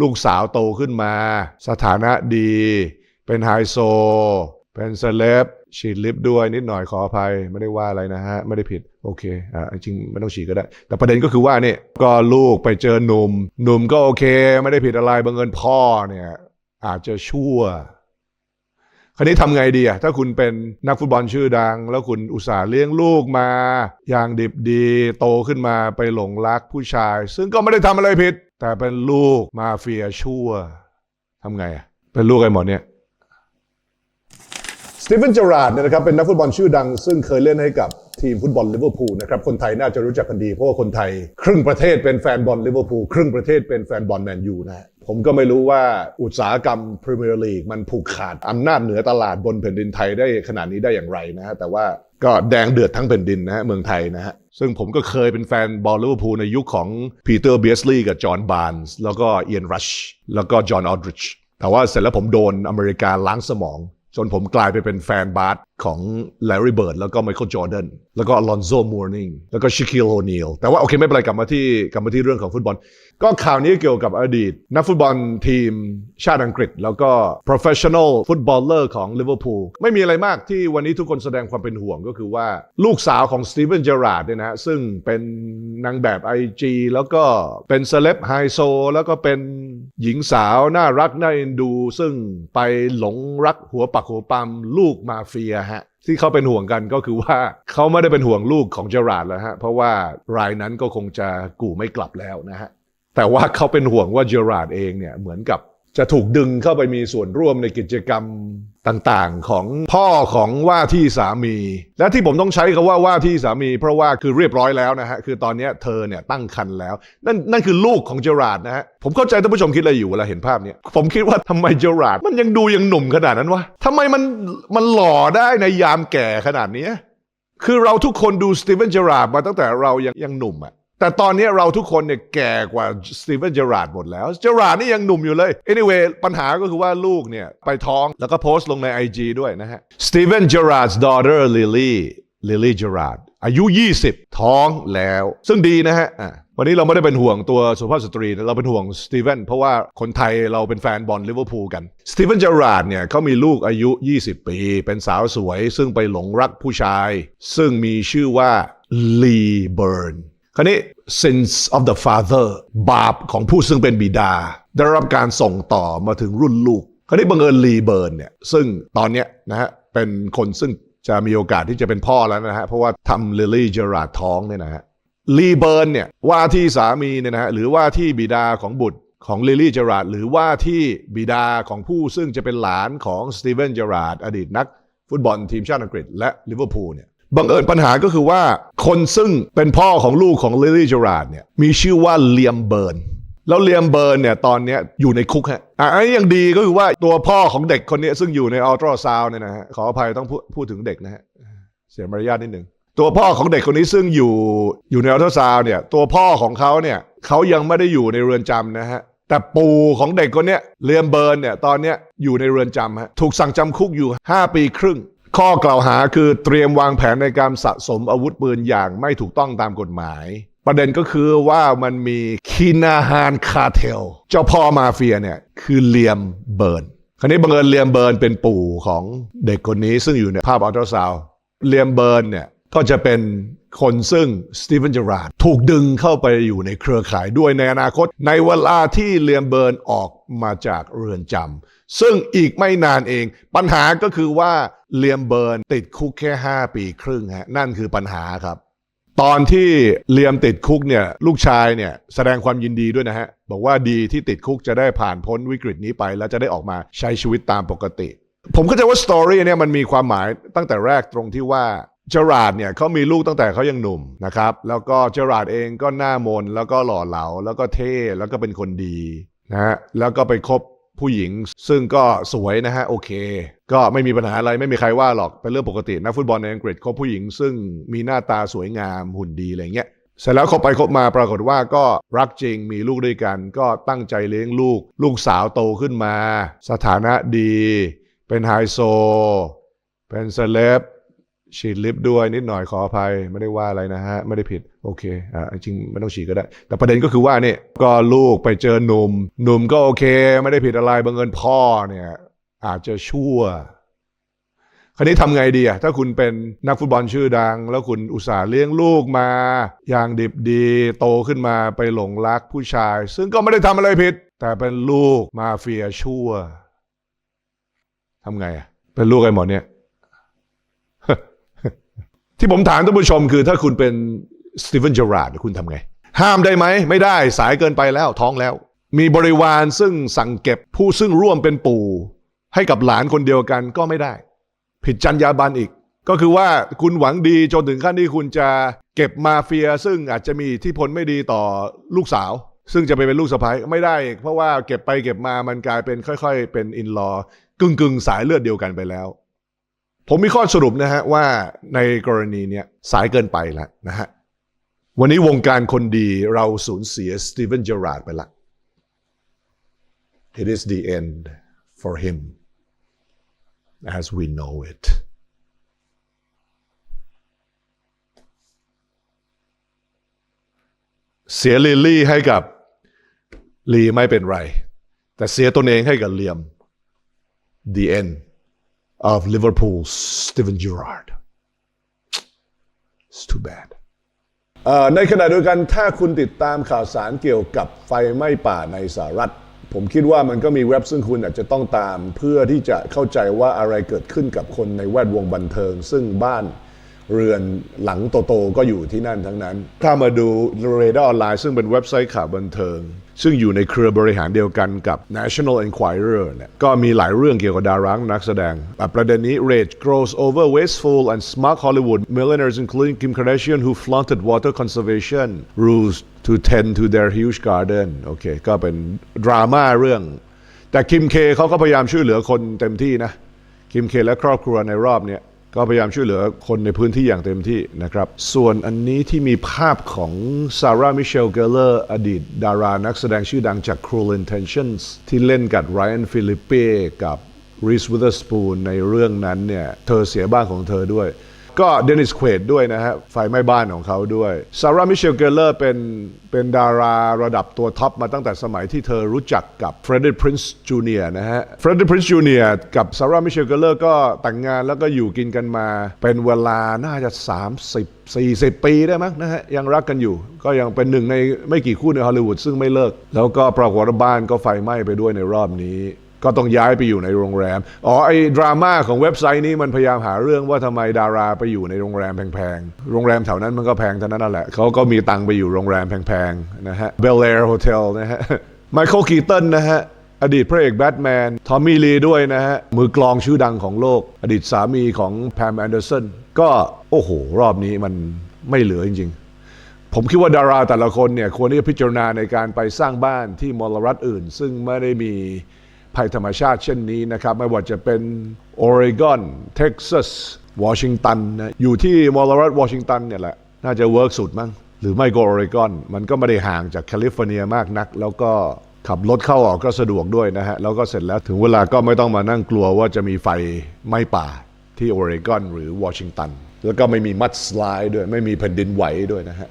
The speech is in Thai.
ลูกสาวโตขึ้นมา สถานะดี เป็นไฮโซ เป็นเซเลบฉีดลิปด้วยนิดหน่อยขออภัย ไม่ได้ว่าอะไรนะฮะ ไม่ได้ผิด โอเค อ่าจริงไม่ต้องฉีดก็ได้ แต่ประเด็นก็คือว่าเนี่ยก็ลูกไปเจอหนุ่ม หนุ่มก็โอเค ไม่ได้ผิดอะไรบังเอิญพ่อเนี่ย อาจจะชั่วคราวนี้ทำไงดีอะถ้าคุณเป็นนักฟุตบอลชื่อดัง แล้วคุณอุตส่าห์เลี้ยงลูกมา อย่างดิบดี โตขึ้นมาไปหลงรักผู้ชาย ซึ่งก็ไม่ได้ทำอะไรผิด แต่เป็นลูกมาเฟียชั่วทำไงอะเป็นลูกไอ้หมอเนี่ยสตีเฟนเจอราร์ดเนี่ยนะครับเป็นนักฟุตบอลชื่อดัง ซึ่งเคยเล่นให้กับทีมฟุตบอลลิเวอร์พูลนะครับคนไทยน่าจะรู้จักกันดี เพราะว่าคนไทย ครึ่งประเทศเป็นแฟนบอลลิเวอร์พูลครึ่งประเทศเป็นแฟนบอลแมนยูนะฮะผมก็ไม่รู้ว่าอุตสาหกรรมพรีเมียร์ลีกมันผูกขาดอำนาจเหนือตลาดบนแผ่นดินไทยได้ขนาดนี้ได้อย่างไรนะฮะแต่ว่าก็แดงเดือดทั้งแผ่นดินนะฮะเมืองไทยนะฮะ ซึ่งผมก็เคยเป็นแฟนบอลลิเวอร์พูลในยุคของปีเตอร์เบียสลีย์กับจอห์นบาร์นส์แล้วก็เอียนรัชแล้วก็จอห์นออดริชแต่ว่าเสร็จแล้วผมโดนอเมริกาล้างสมอง จนผมกลายไปเป็นแฟนบาสของแลร์รี่เบิร์ดแล้วก็ไมเคิลจอร์แดนแล้วก็อลอนโซมอร์นิงแล้วก็ชิคิลโอนีลแต่ว่าโอเคไม่เป็นไรกลับมาที่กลับมาที่เรื่องของฟุตบอล ก็ข่าวนี้เกี่ยวกับอดีต นักฟุตบอลทีมชาติอังกฤษ แล้วก็ professional footballer ของลิเวอร์พูลไม่มีอะไรมากที่วันนี้ทุกคนแสดงความเป็นห่วงก็คือว่าลูกสาวของสตีเวนเจอราร์ดเนี่ยนะซึ่งเป็นนางแบบ IG แล้วก็เป็นเซเลบไฮโซแล้วก็เป็นหญิงสาวน่ารักน่าเอ็นดู ซึ่งไปหลงรักหัวปักหัวปั๊มลูกมาเฟียฮะที่เขาเป็นห่วงกันก็คือว่าเขาไม่ได้เป็นห่วงลูกของเจอราร์ดแล้วฮะเพราะว่ารายนั้นก็คงจะกู่ไม่กลับแล้วนะฮะแต่ว่าเขาเป็นห่วงว่าเจอราร์ดเองเนี่ยเหมือนกับ จะถูกดึงเข้าไปมีส่วนร่วมในกิจกรรมต่างๆ ของพ่อของว่าที่สามี และที่ผมต้องใช้คำว่าว่าที่สามี เพราะว่าคือเรียบร้อยแล้วนะฮะคือตอนนี้เธอเนี่ยตั้งครรภ์แล้ว นั่นนั่นคือลูกของเจอราร์ดนะฮะผมเข้าใจท่านผู้ชมคิดอะไรอยู่เวลาเห็นภาพเนี้ยผมคิดว่าทำไมเจอราร์ดมันยังดูยังหนุ่มขนาดนั้นวะทำไมมันมันหล่อได้ในยามแก่ขนาดนี้คือเราทุกคนดูสตีเวนเจอราร์ดมาตั้งแต่เรายังยังหนุ่มอะ แต่ตอนนี้เราทุกคนเนี่ยแก่กว่าสตีเวนเจอราร์ดหมดแล้ว เจอราร์ดนี่ยังหนุ่มอยู่เลย anyway ปัญหาก็คือว่าลูกเนี่ย ไปท้องแล้วก็โพสต์ลงใน IG ด้วยนะฮะ Steven Gerrard's daughter Lily Lily Gerard อายุ 20 ท้องแล้ว ซึ่งดีนะฮะวันนี้เราไม่ได้เป็นห่วงตัวสุภาพสตรี เราเป็นห่วงสตีเวนเพราะว่าคนไทยเราเป็นแฟนบอลลิเวอร์พูลกัน สตีเวนเจอราร์ดเนี่ยเขามีลูกอายุ 20 ปี เป็นสาวสวย ซึ่งไปหลงรักผู้ชาย ซึ่งมีชื่อว่าลีเบิร์น คราวนี้ sins of the father บาปของผู้ซึ่งเป็นบิดา ได้รับการส่งต่อมาถึงรุ่นลูก คราวนี้บังเอิญลีเบิร์นเนี่ยซึ่งตอนเนี้ยนะฮะเป็นคนซึ่งจะมีโอกาสที่จะเป็นพ่อแล้วนะฮะเพราะว่าทำลิลลี่เจอราร์ดท้องเนี่ยนะฮะลีเบิร์นเนี่ยว่าที่สามีเนี่ยนะฮะหรือว่าที่บิดาของบุตรของลิลลี่เจอราร์ดหรือว่าที่บิดาของผู้ซึ่งจะเป็นหลานของสตีเวนเจอราร์ดอดีตนักฟุตบอลทีมชาติอังกฤษและลิเวอร์พูลเนี่ย บังเอิญปัญหาก็คือว่า คนซึ่งเป็นพ่อของลูกของลิลลี่จอราดเนี่ยมีชื่อว่าเลียมเบิร์นแล้วเลียมเบิร์นเนี่ยตอนนี้อยู่ในคุกฮะอะอันนี้ยังดีก็คือว่าตัวพ่อของเด็กคนนี้ซึ่งอยู่ในอัลตราซาวเนี่ยนะฮะขออภัยต้องพูดพูดถึงเด็กนะฮะเสียมารยาทนิดหนึ่งตัวพ่อของเด็กคนนี้ซึ่งอยู่อยู่ในอัลตราซาวเนี่ยตัวพ่อของเขาเนี่ยเขายังไม่ได้อยู่ในเรือนจำนะฮะแต่ปู่ของเด็กคนนี้เลียมเบิร์นเนี่ยตอนนี้อยู่ในเรือนจำฮะถูกสั่งจำคุกอยู่ 5 ปีครึ่ง ข้อกล่าวหาคือเตรียมวางแผนในการสะสมอาวุธปืนอย่างไม่ถูกต้องตามกฎหมาย ประเด็นก็คือว่ามันมีคินาฮานคาเทล เจ้าพ่อมาเฟียเนี่ยคือเลียมเบิร์นคราวนี้บังเอิญเลียมเบิร์นเป็นปู่ของเด็กคนนี้ซึ่งอยู่ในภาพอัลตราซาวเลียมเบิร์นเนี่ย ก็จะเป็นคนซึ่งสตีเวนเจอราร์ถูกดึงเข้าไปอยู่ในเครือข่ายด้วยในอนาคต ในเวลาที่เลียมเบิร์นออกมาจากเรือนจำซึ่งอีกไม่นานเอง ปัญหาก็คือว่าเลียมเบิร์นติดคุกแค่ 5 ปีครึ่งฮะนั่นคือปัญหาครับ ตอนที่เลียมติดคุกเนี่ยลูกชายเนี่ยแสดงความยินดีด้วยนะฮะ บอกว่าดีที่ติดคุกจะได้ผ่านพ้นวิกฤตนี้ไป แล้วจะได้ออกมาใช้ชีวิตตามปกติผมเข้าใจว่าสตอรี่เนี่ยมันมีความหมายตั้งแต่แรกตรงที่ว่า เจอราร์ดเนี่ยเขามีลูกตั้งแต่เขายังหนุ่มนะครับ แล้วก็เจอราร์ดเองก็หน้ามนแล้วก็หล่อเหลาแล้วก็เท่แล้วก็เป็นคนดีนะฮะแล้วก็ไปคบผู้หญิง ซึ่งก็สวยนะฮะโอเค ก็ไม่มีปัญหาอะไรไม่มีใครว่าหรอกเป็นเรื่องปกตินักฟุตบอลในอังกฤษคบผู้หญิง ซึ่งมีหน้าตาสวยงามหุ่นดีอะไรเงี้ยเสร็จแล้วคบไปคบมาปรากฏว่าก็รักจริงมีลูกด้วยกัน ก็ตั้งใจเลี้ยงลูก ลูกสาวโตขึ้นมา สถานะดี เป็นไฮโซ เป็นเซเลบ ฉีดลิฟต์ด้วยนิดหน่อยขออภัยไม่ได้ว่าอะไรนะฮะ ไม่ได้ผิดโอเคอ่าจริงไม่ต้องฉีดก็ได้ แต่ประเด็นก็คือว่าเนี่ยก็ลูกไปเจอหนุ่มหนุ่มก็โอเค ไม่ได้ผิดอะไรบังเอิญพ่อเนี่ย อาจจะชั่วคราวนี้ทำไงดีอะถ้าคุณเป็นนักฟุตบอลชื่อดัง แล้วคุณอุตส่าห์เลี้ยงลูกมา อย่างดิบดีโตขึ้นมาไปหลงรักผู้ชาย ซึ่งก็ไม่ได้ทำอะไรผิด แต่เป็นลูกมาเฟียชั่วทำไงอะเป็นลูกไอ้หมอเนี่ย ที่ผมถามท่านผู้ชมคือถ้าคุณเป็นสตีเฟนเจอราร์ดคุณทำไง ห้ามได้ไหม ไม่ได้สายเกินไปแล้วท้องแล้ว มีบริวารซึ่งสั่งเก็บผู้ซึ่งร่วมเป็นปู่ ให้กับหลานคนเดียวกันก็ไม่ได้ ผิดจรรยาบรรณอีก ก็คือว่าคุณหวังดีจนถึงขั้นที่คุณจะเก็บมาเฟีย ซึ่งอาจจะมีทธิพลไม่ดีต่อลูกสาว ซึ่งจะไปเป็นลูกสะใภ้ไม่ได้ เพราะว่าเก็บไปเก็บมามันกลายเป็นค่อย ๆ เป็นอินลอกึ่งๆสายเลือดเดียวกันไปแล้ว ผมมีข้อสรุปนะฮะว่าในกรณีเนี้ยสายเกินไปแล้วนะฮะวันนี้วงการคนดีเราสูญเสียสตีเวนเจอราร์ดไปละ It is the end for him as we know it เสียลิลลี่ให้กับลีไม่เป็นไร แต่เสียตนเองให้กับเลียม the end of Liverpool's Steven Gerrard it's too bad ในขณะเดียวกันถ้าคุณติดตามข่าวสารเกี่ยวกับไฟไหม้ป่าในสหรัฐ ผมคิดว่ามันก็มีเว็บซึ่งคุณอาจจะต้องตาม เพื่อที่จะเข้าใจว่าอะไรเกิดขึ้นกับคนในแวดวงบันเทิง ซึ่งบ้าน เรือนหลังโตๆก็อยู่ที่นั่นทั้งนั้น ถ้ามาดู r a d a r ออนไลน์ซึ่งเป็นเว็บไซต์ข่าวบันเทิง ซึ่งอยู่ในเครือบริหารเดียวกันกับ National Enquirer เนี่ยก็มีหลายเรื่องเกี่ยวกับดารานักแสดง ประเด็นนี้ rage grows over wasteful and smart Hollywood millionaires including Kim Kardashian who flaunted water conservation rules to tend to their huge garden โอเคก็เป็นดราม่าเรื่อง แต่คิมเคเขาก็พยายามช่วยเหลือคนเต็มที่นะคิมเคและครอบครัวในรอบเนี้ย ก็พยายามช่วยเหลือคนในพื้นที่อย่างเต็มที่นะครับ ส่วนอันนี้ที่มีภาพของซาร่ามิเชลเกลเลอร์อดีต ดารานักแสดงชื่อดังจาก Cruel Intentions ที่เล่นกับไรอันฟิลิปเป้กับริสวิเ t อร์สปูนในเรื่องนั้นเนี่ย เธอเสียบ้านของเธอด้วย ก็เดนิสเควดด้วยนะฮะไฟไหม้บ้านของเขาด้วยซาร่ามิเชลเกลเลอร์เป็นเป็นดาราระดับตัวท็อปมาตั้งแต่สมัยที่เธอรู้จักกับเฟรดดี้พรินซ์จูเนียนะฮะเฟรดดี้พรินซ์จูเนียกับซาร่ามิเชลเกลเลอร์ก็แต่งงานแล้วก็อยู่กินกันมา เป็นเวลาน่าจะ 30 40 ปีได้มั้งนะฮะยังรักกันอยู่ ก็ยังเป็นหนึ่งในไม่กี่คู่ในฮอลลีวูดซึ่งไม่เลิก แล้วก็ปรากฏว่าบ้านก็ไฟไหม้ไปด้วยในรอบนี้ ก็ต้องย้ายไปอยู่ในโรงแรม อ๋อ ไอ้ดราม่าของเว็บไซต์นี้มันพยายามหาเรื่องว่าทำไมดาราไปอยู่ในโรงแรมแพงๆ โรงแรมแถวนั้นมันก็แพงเท่านั้นแหละ เขาก็มีตังไปอยู่โรงแรมแพงๆ นะฮะ Bel Air Hotel นะฮะ ไมเคิลคีตันนะฮะ อดีตพระเอกแบทแมน ทอมมี่ลีด้วยนะฮะ มือกลองชื่อดังของโลก อดีตสามีของแพมแอนเดอร์สัน ก็โอ้โห รอบนี้มันไม่เหลือจริง ๆผมคิดว่าดาราแต่ละคนเนี่ยควรที่จะพิจารณาในการไปสร้างบ้านที่มลรัฐอื่น ซึ่งไม่ได้มี ภัยธรรมชาติเช่นนี้นะครับ ไม่ว่าจะเป็นโอเรกอนเท็กซัสวอชิงตันนะอยู่ที่มลรัฐวอชิงตันเนี่ยแหละ น่าจะเวิร์กสุดมั้งหรือไม่ก็โอเรกอนมันก็ไม่ได้ห่างจากแคลิฟอร์เนียมากนัก แล้วก็ขับรถเข้าออกก็สะดวกด้วยนะฮะ แล้วก็เสร็จแล้วถึงเวลาก็ไม่ต้องมานั่งกลัวว่าจะมีไฟไหม้ป่าที่โอเรกอนหรือวอชิงตันแล้วก็ไม่มีมัดสไลด์ด้วยไม่มีแผ่นดินไหวด้วยนะฮะ